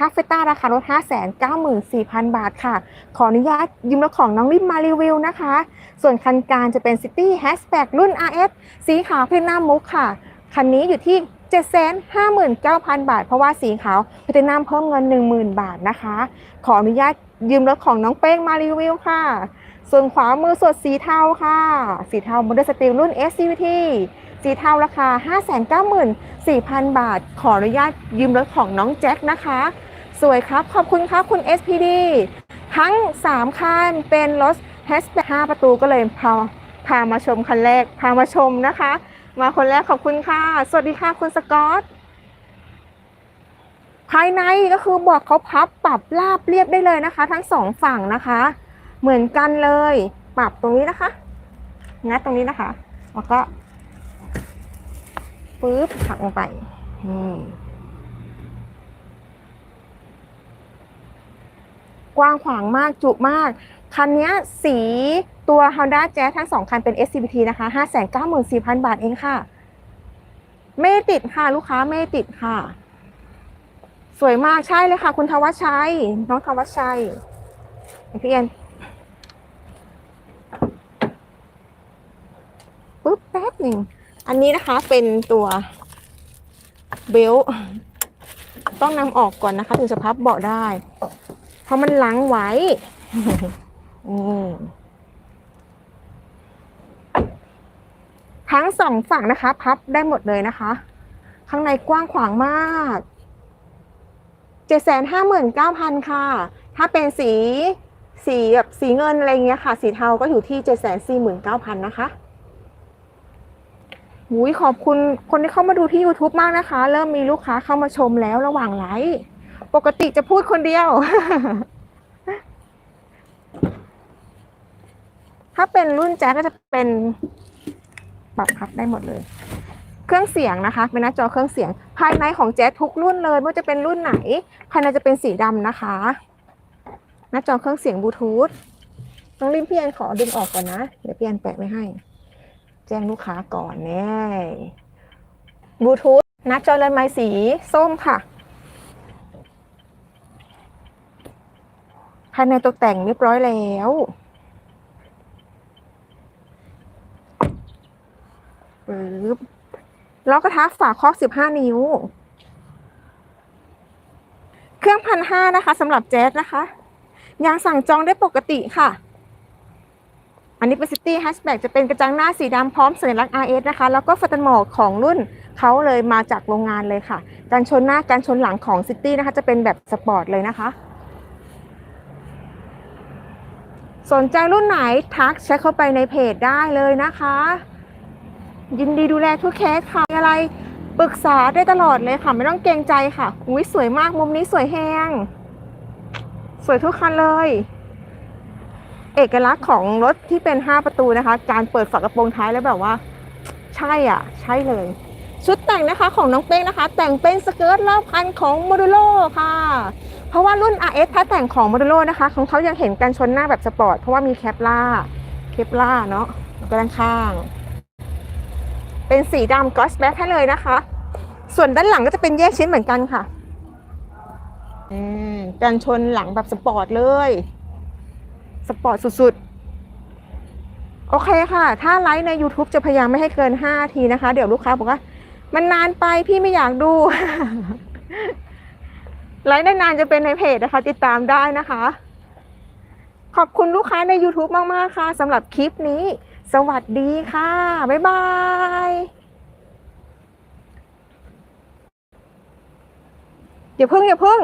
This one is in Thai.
คาเฟต้าราคารถ594,000 บาทค่ะ ขออนุญาตยืมรถของน้องริมมารีวิวนะคะ ส่วนคันกลางจะเป็น City Hatchback รุ่น RS สีขาวเพนนามุกค่ะ คันนี้อยู่ที่759,000 บาท เพราะว่าสีขาวเพนนาเพิ่มเงิน 10,000 บาทนะคะ ขออนุญาตยืมรถของน้องเป้งมารีวิวค่ะ ส่วนขวามือสดสีเทาค่ะ สีเทาโมเดลสตีลรุ่น SCVT สีเทาราคา 594,000 บาท ขออนุญาตยืมรถของน้องแจ็คนะคะ สวยครับ ขอบคุณครับคุณ SPD ทั้ง 3 คันเป็นรถแฮชแบ็ก5ประตูก็เลยพาพามาชมคันแรก พามาชมนะคะ มาคนแรกขอบคุณค่ะ สวัสดีค่ะคุณสกอตภายในก็คือบอกเขาพับปรับราบเรียบได้เลยนะคะ ทั้งสองฝั่งนะคะ เหมือนกันเลย ปรับตรงนี้นะคะงัดตรงนี้นะคะ แล้วก็ปึ๊บถักลงไปนี่ กว้างขวางมากจุมาก คันนี้สีตัว Honda Jazz ทั้งสองคันเป็น SCVT นะคะ 594,000 บาทเองค่ะ ไม่ติดค่ะ ลูกค้าไม่ติดค่ะ สวยมากใช่เลยค่ะ คุณทวัชชัย น้องทวัชชัยพี่เอ็นปุ๊บแป๊บหนึ่ง อันนี้นะคะเป็นตัวเบลต์ต้องนำออกก่อนนะคะ ถึงจะพับเบาะได้ ราะมันล้างไว้อืมทั้งสองฝั่งนะคะ พับได้หมดเลยนะคะ ข้างในกว้างขวางมากเจ็ดแสนห้าหมื่นเก้าพันค่ะ ถ้าเป็นสีสีแบบสีเงินอะไรเงี้ยค่ะ สีเทาก็อยู่ที่เจ็ดแสนสี่หมื่นเก้าพันนะคะหุยขอบคุณคนที่เข้ามาดูที่ YouTube มากนะคะ เริ่มมีลูกค้าเข้ามาชมแล้วระหว่างไลฟ์ ปกติจะพูดคนเดียว ถ้าเป็นรุ่นแจ๊สก็จะเป็นปรับพับได้หมดเลย เครื่องเสียงนะคะ เป็นหน้าจอเครื่องเสียง ภายในของแจ๊สทุกรุ่นเลยไม่ว่าจะเป็นรุ่นไหน ภายในจะเป็นสีดำนะคะ หน้าจอเครื่องเสียงบลูทูธต้องรีบพี่แอนขอดึงออกก่อนนะ เดี๋ยวพี่แอนแปะไว้ให้ แจ้งลูกค้าก่อนแน่บลูทูธหน้าจอเลนไม้สีส้มค่ะายในตกแต่งเรียบร้อยแล้ว ปึ๊บล้อกระทะฝาครอบ15นิ้ว เครื่องพันห้านะคะสำหรับแจ๊สนะคะ ยังสั่งจองได้ปกติค่ะ อันนี้เป็น City Hatchback จะเป็นกระจังหน้าสีดำพร้อมสัญลักษณ์ RS นะคะ แล้วก็ฟัตเตอร์หมอกของรุ่นเขาเลยมาจากโรงงานเลยค่ะ การชนหน้าการชนหลังของ City นะคะ จะเป็นแบบสปอร์ตเลยนะคะ สนใจรุ่นไหนทักแชทเข้าไปในเพจได้เลยนะคะ ยินดีดูแลทุกเคสค่ะอะไรปรึกษาได้ตลอดเลยค่ะไม่ต้องเกรงใจค่ะอุ้ยสวยมากมุมนี้สวยแฮงสวยทุกคันเลย เอกลักษณ์ของรถที่เป็น 5 ประตูนะคะ การเปิดฝากระโปรงท้ายแล้วแบบว่า ใช่อะ ใช่เลย ชุดแต่งนะคะของน้องเป้งนะคะ แต่งเป็นสเกิร์ตรอบคันของโมดูโลค่ะ เพราะว่ารุ่น RS ถ้าแต่งของโมดูโลนะคะ ของเขายังเห็นการชนหน้าแบบสปอร์ต เพราะว่ามีแคปล่าเคปล่าเนาะด้านข้าง เป็นสีดำกอสแบ็คให้เลยนะคะ ส่วนด้านหลังก็จะเป็นแยกชิ้นเหมือนกันค่ะอืมการชนหลังแบบสปอร์ตเลย สปอร์ตสุดๆ โอเคค่ะ ถ้าไลฟ์ใน YouTube จะพยายามไม่ให้เกิน 5 ทีนะคะ เดี๋ยวลูกค้าบอกว่า มันนานไปพี่ไม่อยากดู ไลฟ์นานๆจะเป็นในเพจนะคะ ติดตามได้นะคะ ขอบคุณลูกค้าใน YouTube มาก ๆ ค่ะสำหรับคลิปนี้ สวัสดีค่ะ บ๊ายบายอย่าเพิ่งอย่าเพิ่ง